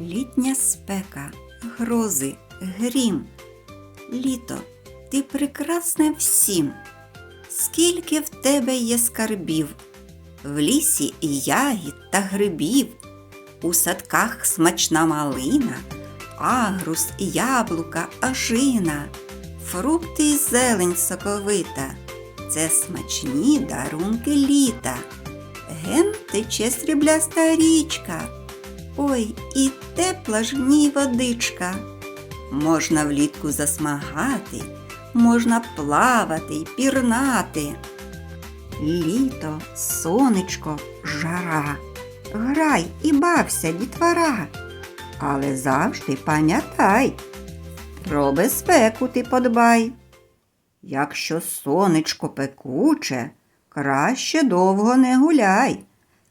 Літня спека, грози, грім. Літо, ти прекрасне всім. Скільки в тебе є скарбів, в лісі і ягід та грибів, у садках смачна малина, агрус, яблука, ажина, фрукти й зелень соковита. Це смачні дарунки літа. Ген тече срібляста річка. Ой, і тепла ж в ній водичка. Можна влітку засмагати, можна плавати й пірнати. Літо, сонечко, жара. Грай і бався, дітвора. Але завжди пам'ятай, про безпеку ти подбай. Якщо сонечко пекуче, краще довго не гуляй.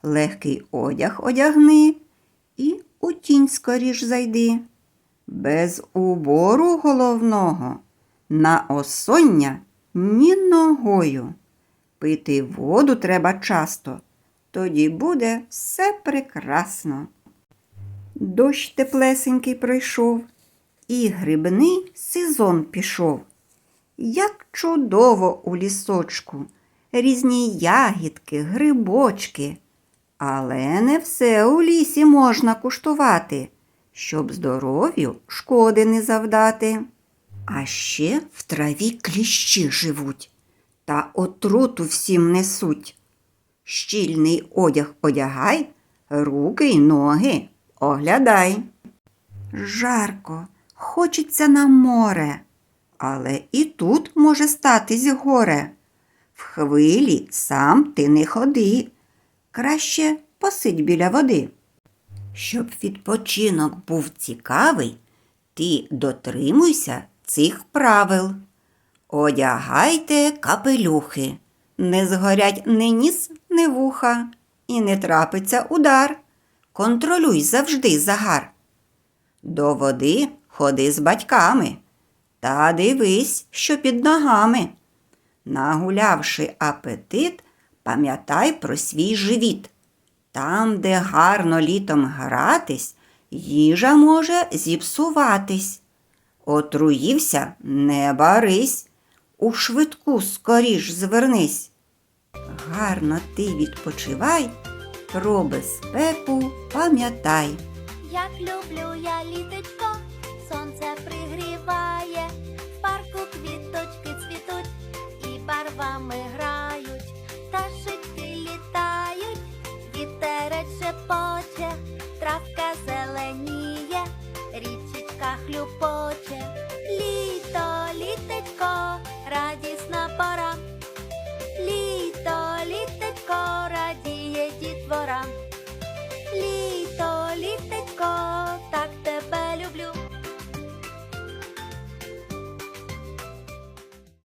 Легкий одяг одягни і у тінь скоріш зайди. Без убору головного на осоння ні ногою. Пити воду треба часто, тоді буде все прекрасно. Дощ теплесенький пройшов, і грибний сезон пішов. Як чудово у лісочку, різні ягідки, грибочки. Але не все у лісі можна куштувати, щоб здоров'ю шкоди не завдати. А ще в траві кліщі живуть та отруту всім несуть. Щільний одяг одягай, руки й ноги оглядай. Жарко, хочеться на море, але і тут може статись горе. В хвилі сам ти не ходи, краще посидь біля води. Щоб відпочинок був цікавий, ти дотримуйся цих правил. Одягайте капелюхи, не згорять ні ніс, ні вуха, і не трапиться удар. Контролюй завжди загар. До води ходи з батьками та дивись, що під ногами. Нагулявши апетит, пам'ятай про свій живіт. Там, де гарно літом гратись, їжа може зіпсуватись. Отруївся, не барись, у швидку скоріш звернись. Гарно ти відпочивай, про безпеку пам'ятай. Як люблю я літочко, сонце пригріває,